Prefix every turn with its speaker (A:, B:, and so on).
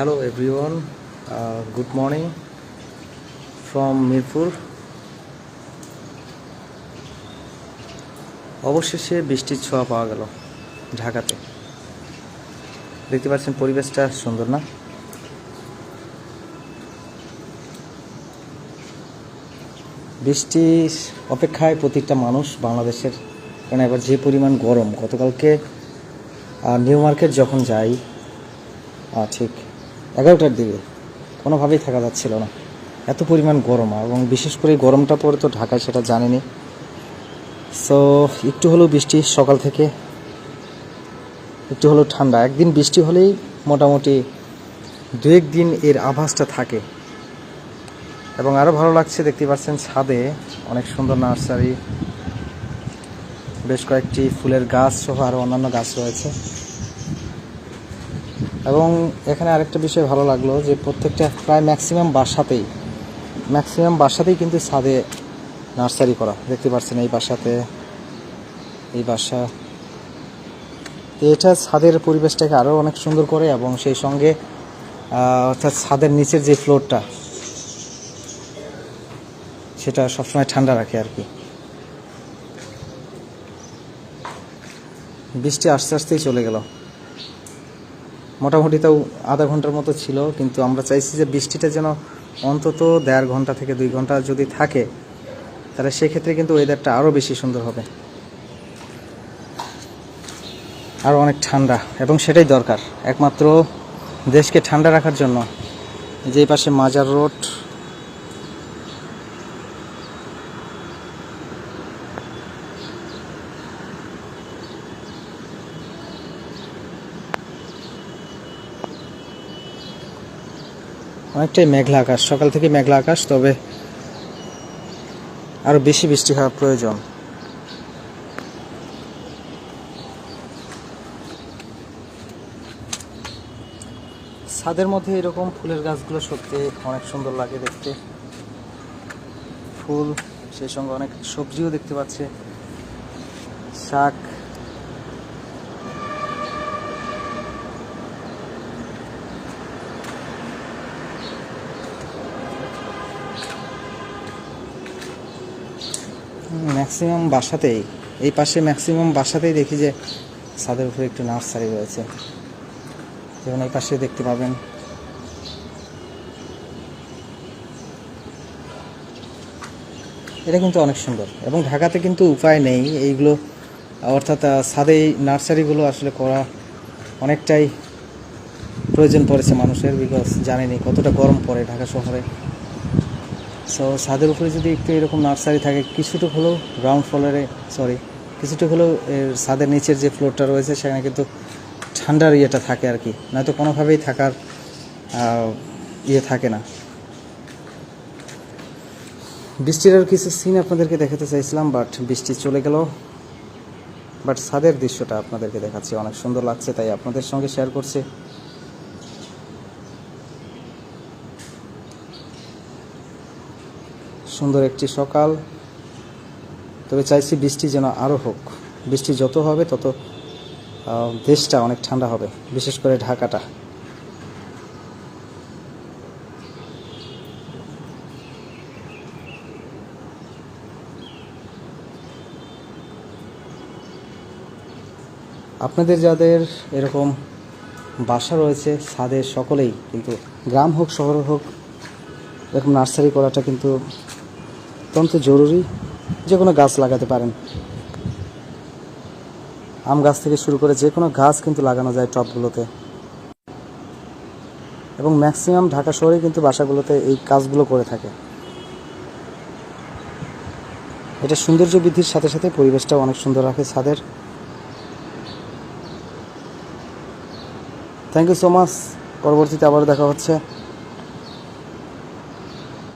A: Everyone, uh, good morning from Mirpur অবশেষে বৃষ্টির ছোঁয়া পাওয়া গেল ঢাকাতে। দেখতে পাচ্ছেন পরিবেশটা সুন্দর না? বৃষ্টির অপেক্ষায় প্রত্যেকটা মানুষ বাংলাদেশের কারণ এবার যে পরিমাণ গরম গতকালকে নিউ মার্কেট যখন যাই ঠিক এগারোটার দিকে। কোনোভাবেই থাকা যাচ্ছিল না। এত পরিমাণ গরম, এবং বিশেষ করে গরমটা পরে তো ঢাকায় সেটা জানেনি। সো একটু হলেও বৃষ্টি সকাল থেকে, একটু হলেও ঠান্ডা। একদিন বৃষ্টি হলেই মোটামুটি দু এক দিন এর আভাসটা থাকে। এবং আরও ভালো লাগছে, দেখতে পাচ্ছেন ছাদে অনেক সুন্দর নার্সারি, বেশ কয়েকটি ফুলের গাছ সহ আরও অন্যান্য গাছ রয়েছে। এবং এখানে আরেকটা বিষয় ভালো লাগল যে প্রত্যেকটা প্রায় ম্যাক্সিমাম বাসাতেই ম্যাক্সিমাম বাসাতেই কিন্তু ছাদে নার্সারি করা। দেখতে পাচ্ছেন এই বাসাতে, এই বাসা। এটা ছাদের পরিবেশটাকে আরও অনেক সুন্দর করে এবং সেই সঙ্গে অর্থাৎ ছাদের নিচের যে ফ্লোরটা, সেটা সবসময় ঠান্ডা রাখে আর কি। বৃষ্টি আস্তে আস্তেই চলে গেল। মোটামুটি তাও আধা ঘণ্টার মতো ছিল, কিন্তু আমরা চাইছি যে বৃষ্টিটা যেন অন্তত দেড় ঘণ্টা থেকে দুই ঘণ্টা যদি থাকে, তাহলে সেক্ষেত্রে কিন্তু ওয়েদারটা আরও বেশি সুন্দর হবে। আর অনেক ঠান্ডা, এবং সেটাই দরকার। একমাত্র দেশকে ঠান্ডা রাখার জন্য। যে পাশে মাজার রোড অনেকটাই মেঘলা আকাশ। সকাল থেকে মেঘলা আকাশ, তবে আরও বেশি বৃষ্টি হওয়া প্রয়োজন। ছাদের মধ্যে এরকম ফুলের গাছগুলো সত্যি অনেক সুন্দর লাগে দেখতে। ফুল, সেই সঙ্গে অনেক সবজিও দেখতে পাচ্ছে। শাক ম্যাক্সিমাম বাসাতেই, এই পাশে ম্যাক্সিমাম বাসাতেই দেখি যে ছাদের উপরে একটু নার্সারি রয়েছে। যেমন এই পাশে দেখতে পাবেন। এটা কিন্তু অনেক সুন্দর এবং ঢাকাতে কিন্তু উপায় নেই এইগুলো, অর্থাৎ ছাদে নার্সারিগুলো আসলে করা অনেকটাই প্রয়োজন পড়েছে মানুষের বিকজ জানেনি কতটা গরম পড়ে ঢাকা শহরে। সো ছাদের উপরে যদি একটু এরকম নার্সারি থাকে কিছুটা হলেও গ্রাউন্ড ফ্লোরে সরি কিছুটা হলেও এর ছাদের নিচের যে ফ্লোরটা রয়েছে, সেখানে কিন্তু ঠান্ডার ইয়েটা থাকে আর কি নয়তো কোনোভাবেই থাকার ইয়ে থাকে না। বৃষ্টির আর কিছু সিন আপনাদেরকে দেখাতে চাইছিলাম বাট বৃষ্টি চলে গেল। বাট ছাদের দৃশ্যটা আপনাদেরকে দেখাচ্ছি, অনেক সুন্দর লাগছে, তাই আপনাদের সঙ্গে শেয়ার করছি। সুন্দর একটি সকাল। তবে চাইছি বৃষ্টি যেন আরও হোক। বৃষ্টি যত হবে, তত দেশটা অনেক ঠান্ডা হবে, বিশেষ করে ঢাকাটা। আপনাদের যাদের এরকম বাসা রয়েছে ছাদের সকলেই কিন্তু গ্রাম হোক, শহর হোক, এরকম নার্সারি করাটা কিন্তু অত্যন্ত জরুরি যে কোনো গাছ লাগাতে পারেন। আম গাছ থেকে শুরু করে যে কোনো গাছ কিন্তু লাগানো যায় টবগুলোতে এবং ম্যাক্সিমাম ঢাকা শহরে কিন্তু বাসাগুলোতে এই কাজগুলো করে থাকে। এটা সৌন্দর্য বৃদ্ধির সাথে সাথে পরিবেশটাও অনেক সুন্দর রাখে ছাদের। থ্যাংক ইউ সো মাচ পরবর্তীতে আবার দেখা হচ্ছে।